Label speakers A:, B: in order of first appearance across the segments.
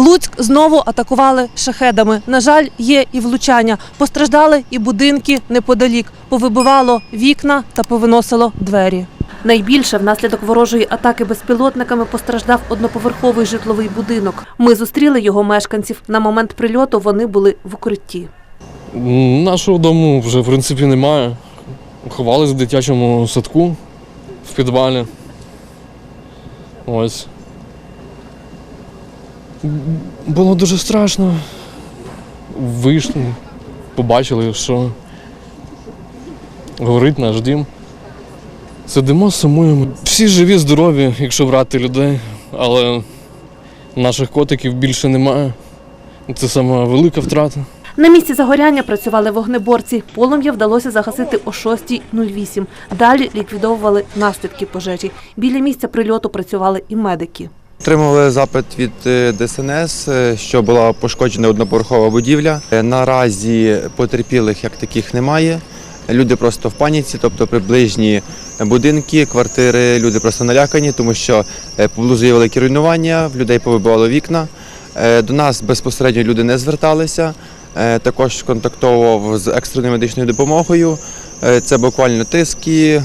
A: Луцьк знову атакували шахедами. На жаль, є і влучання. Постраждали і будинки неподалік. Повибивало вікна та повиносило двері. Найбільше внаслідок ворожої атаки безпілотниками постраждав одноповерховий житловий будинок. Ми зустріли його мешканців. На момент прильоту вони були в укритті.
B: Нашого дому вже в принципі немає. Ховались в дитячому садку в підвалі. Ось. Було дуже страшно. Вийшли, побачили, що горить наш дім. Сидимо, сумуємо. Всі живі, здорові, якщо брати людей, але наших котиків більше немає. Це сама велика втрата.
A: На місці загоряння працювали вогнеборці. Полум'я вдалося загасити о 6.08. Далі ліквідовували наслідки пожежі. Біля місця прильоту працювали і медики.
C: Отримали запит від е, ДСНС, е, що була пошкоджена одноповерхова будівля. Е, Наразі потерпілих як таких немає. Люди просто в паніці, тобто приближні будинки, квартири, люди просто налякані, тому що поблизу є великі руйнування, в людей повибивало вікна. До нас безпосередньо люди не зверталися. Також контактував з екстреною медичною допомогою. Це буквально тиски,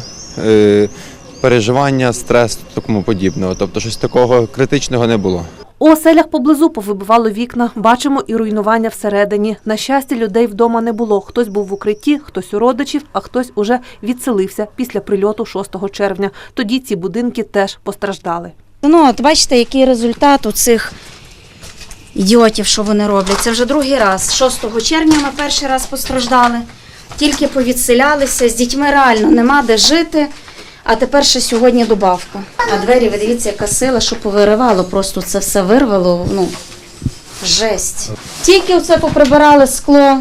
C: переживання, стрес та тому подібного. Тобто щось такого критичного не було.
A: У оселях поблизу повибивало вікна. Бачимо і руйнування всередині. На щастя, людей вдома не було. Хтось був в укритті, хтось у родичів, а хтось уже відселився після прильоту 6 червня. Тоді ці будинки теж постраждали.
D: Ну, от бачите, який результат у цих ідіотів, що вони роблять. Це вже другий раз. 6 червня ми перший раз постраждали, тільки повідселялися, з дітьми реально нема де жити. А тепер ще сьогодні добавка. А двері, ви дивіться, яка сила, що повиривало, просто це все вирвало. Ну, жесть. Тільки оце поприбирали скло.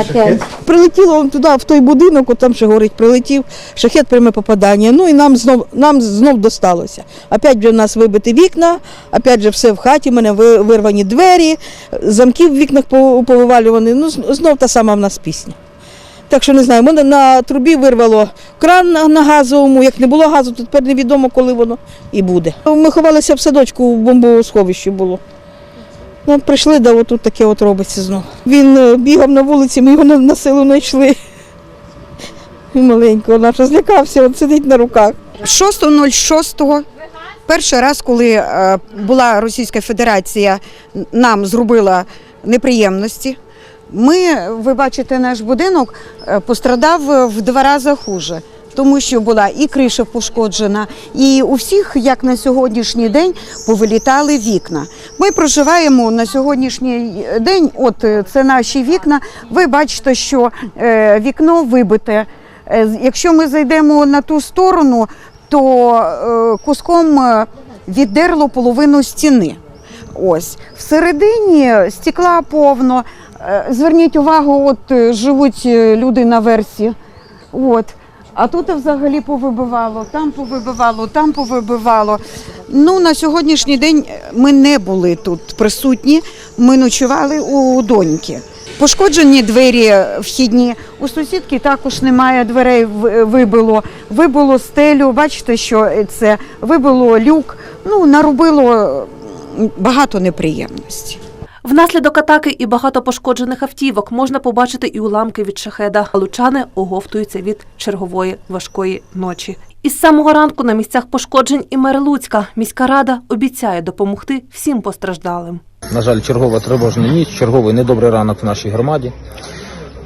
D: Опять.
E: Прилетіло он туди, в той будинок, от там ще горить, прилетів, шахет пряме попадання. Ну і нам знов, нам знов досталося. Опять же в нас вибиті вікна, опять же все в хаті, в мене вирвані двері, замки в вікнах повивалювані. Ну, знов та сама в нас пісня. Так що не знаю, мене на трубі вирвало кран на, газовому. Як не було газу, то тепер невідомо, коли воно і буде. Ми ховалися в садочку, в бомбосховищі було. Ну, прийшли, да отут таке от робиться знов. Він е, бігав на вулиці, ми його на, силу знайшли. Маленького наша злякався, от сидить на руках.
F: 6.06 перший раз, коли е, була Російська Федерація, нам зробила неприємності. Ми, ви бачите, наш будинок е, пострадав е, в два рази хуже. Тому що була і криша пошкоджена, і у всіх, як на сьогоднішній день, повилітали вікна. Ми проживаємо на сьогоднішній день. От е, це наші вікна. Ви бачите, що е, вікно вибите. Е, Якщо ми зайдемо на ту сторону, то е, куском е, віддерло половину стіни. Ось всередині стекла повно. Е, Зверніть увагу, от е, живуть е, люди на версі. От. А тут взагалі повибивало, там повибивало, там повибивало. Ну, на сьогоднішній день ми не були тут присутні. Ми ночували у доньки. Пошкоджені двері вхідні. У сусідки також немає дверей, вибило. Вибило стелю. Бачите, що це вибило люк. Ну, наробило багато неприємностей.
A: Внаслідок атаки і багато пошкоджених автівок можна побачити і уламки від шахеда. Лучани оговтуються від чергової важкої ночі. Із самого ранку на місцях пошкоджень і мер Луцька міська рада обіцяє допомогти всім постраждалим.
G: На жаль, чергова тривожна ніч, черговий недобрий ранок в нашій громаді.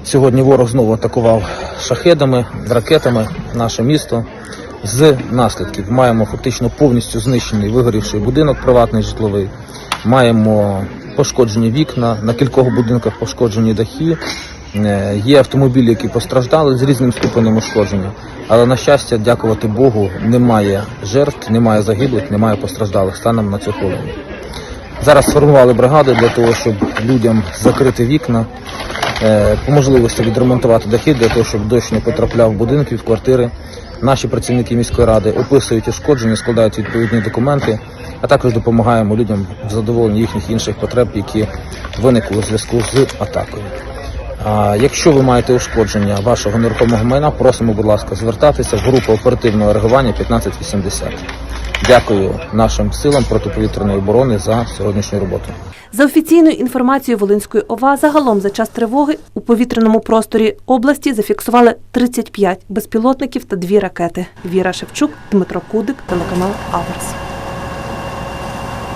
G: Сьогодні ворог знову атакував шахедами, ракетами наше місто. З наслідків маємо фактично повністю знищений вигорівший будинок приватний житловий. Маємо пошкоджені вікна, на кількох будинках пошкоджені дахи. Е, Є автомобілі, які постраждали з різним ступенем ушкодження. Але на щастя, дякувати Богу, немає жертв, немає загиблих, немає постраждалих станом на цю хвилину. Зараз сформували бригади для того, щоб людям закрити вікна, е, по можливості відремонтувати дахи для того, щоб дощ не потрапляв в будинки, в квартири. Наші працівники міської ради описують ушкодження, складають відповідні документи, а також допомагаємо людям в задоволенні їхніх інших потреб, які виникли у зв'язку з атакою. Якщо ви маєте ушкодження вашого нерухомого майна, просимо, будь ласка, звертатися в групу оперативного реагування 1580. Дякую нашим силам протиповітряної оборони за сьогоднішню роботу.
A: За офіційною інформацією Волинської ОВА, загалом за час тривоги у повітряному просторі області зафіксували 35 безпілотників та дві ракети. Віра Шевчук, Дмитро Кудик, телеканал Аверс.